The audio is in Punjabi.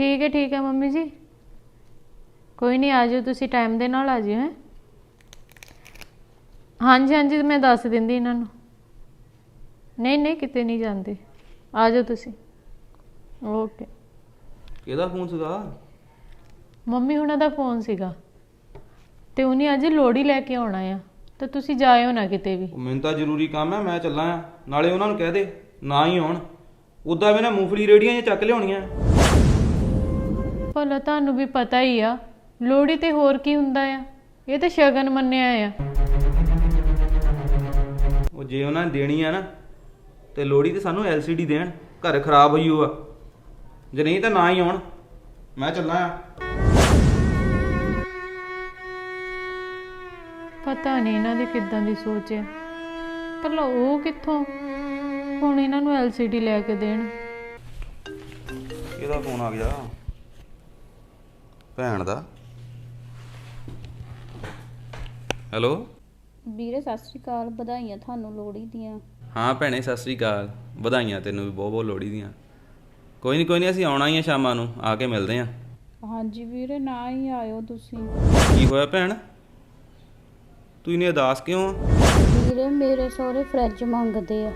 ਠੀਕ ਹੈ ਠੀਕ ਹੈ ਮੰਮੀ ਜੀ। ਕੋਈ ਨਹੀਂ ਆ ਜਾਓ ਤੁਸੀਂ ਟਾਈਮ ਦੇ ਨਾਲ ਆ ਜਿਓ ਹੈ। ਹਾਂਜੀ ਹਾਂਜੀ ਮੈਂ ਦੱਸ ਦਿੰਦੀ ਇਹਨਾਂ ਨੂੰ। ਨਹੀਂ ਨਹੀਂ ਕਿਤੇ ਨਹੀਂ ਜਾਂਦੇ। ਆ ਜਾਓ ਤੁਸੀਂ। ਓਕੇ ਕਿਹਦਾ ਫੋਨ ਸੀਗਾ? ਮੰਮੀ ਹੁਣਾਂ ਦਾ ਫੋਨ ਸੀਗਾ। ਤੇ ਉਹਨੇ ਅੱਜ ਲੋੜੀ ਲੈ ਕੇ ਆਉਣਾ ਆ। ਤੇ ਤੁਸੀਂ ਜਾਇਓ ਨਾ ਕਿਤੇ ਵੀ। ਉਹ ਮੈਨੂੰ ਤਾਂ ਜ਼ਰੂਰੀ ਕੰਮ ਹੈ ਮੈਂ ਚੱਲਾਂ ਆ। ਨਾਲੇ ਉਹਨਾਂ ਨੂੰ ਕਹਿ ਦੇ ਨਾ ਹੀ ਆਉਣ। ਉਦਾਂ ਵੀ ਨਾ ਮੂੰਗਫਲੀ ਰੇੜੀਆਂ ਜਿਹੀਆਂ ਚੱਕ ਲਿਆਉਣੀਆਂ। ਭਲਾ ਤੁਹਾਨੂੰ ਵੀ ਪਤਾ ਹੀ ਆ। ਲੋੜੀ ਤੇ ਹੋਰ ਕੀ ਹੁੰਦਾ ਆ? ਇਹ ਤਾਂ ਸ਼ਗਨ ਮੰਨਿਆ ਆ। ਉਹ ਜੇ ਉਹਨਾਂ ਨੇ ਦੇਣੀ ਆ ਨਾ ਤੇ ਲੋੜੀ ਤੇ ਸਾਨੂੰ LCD ਦੇਣ ਘਰ ਖਰਾਬ ਹੋਈ ਹੋਆ ਜੇ ਨਹੀਂ ਤਾਂ ਨਾ ਹੀ ਆਉਣ। ਮੈਂ ਚੱਲਾਂ ਆ। ਪਤਾ ਨਹੀਂ ਇਹਨਾਂ ਦੀ ਕਿੱਦਾਂ ਦੀ ਸੋਚ ਹੈ ਭਲਾ ਉਹ ਕਿੱਥੋਂ? ਹੁਣ ਇਹਨਾਂ ਨੂੰ LCD ਲੈ ਕੇ ਦੇਣ। ਇਹਦਾ ਫੋਨ ਆ ਗਿਆ। ਭੈਣ ਦਾ। ਹੈਲੋ। ਵੀਰੇ ਸਤਿ ਸ਼੍ਰੀ ਅਕਾਲ। ਵਧਾਈਆਂ ਤੁਹਾਨੂੰ ਲੋਹੜੀ ਦੀਆਂ। ਹਾਂ ਭੈਣੇ ਸਤਿ ਸ੍ਰੀ ਅਕਾਲ। ਵਧਾਈਆਂ ਤੈਨੂੰ ਵੀ ਬਹੁਤ ਬਹੁਤ ਲੋਹੜੀ ਦੀਆਂ। ਕੋਈ ਨਹੀਂ ਕੋਈ ਨਹੀਂ ਅਸੀਂ ਆਉਣਾ ਹੀ ਆ ਸ਼ਾਮਾਂ ਨੂੰ। ਆ ਕੇ ਮਿਲਦੇ ਆ। ਹਾਂਜੀ ਵੀਰੇ ਨਾ ਹੀ ਆਇਓ ਤੁਸੀਂ। ਕੀ ਹੋਇਆ ਭੈਣ? ਤੂੰ ਇਨੇ ਉਦਾਸ ਕਿਉਂ ਆ? ਵੀਰੇ ਮੇਰੇ ਸਹੁਰੇ ਫਰਿੱਜ ਮੰਗਦੇ ਆ।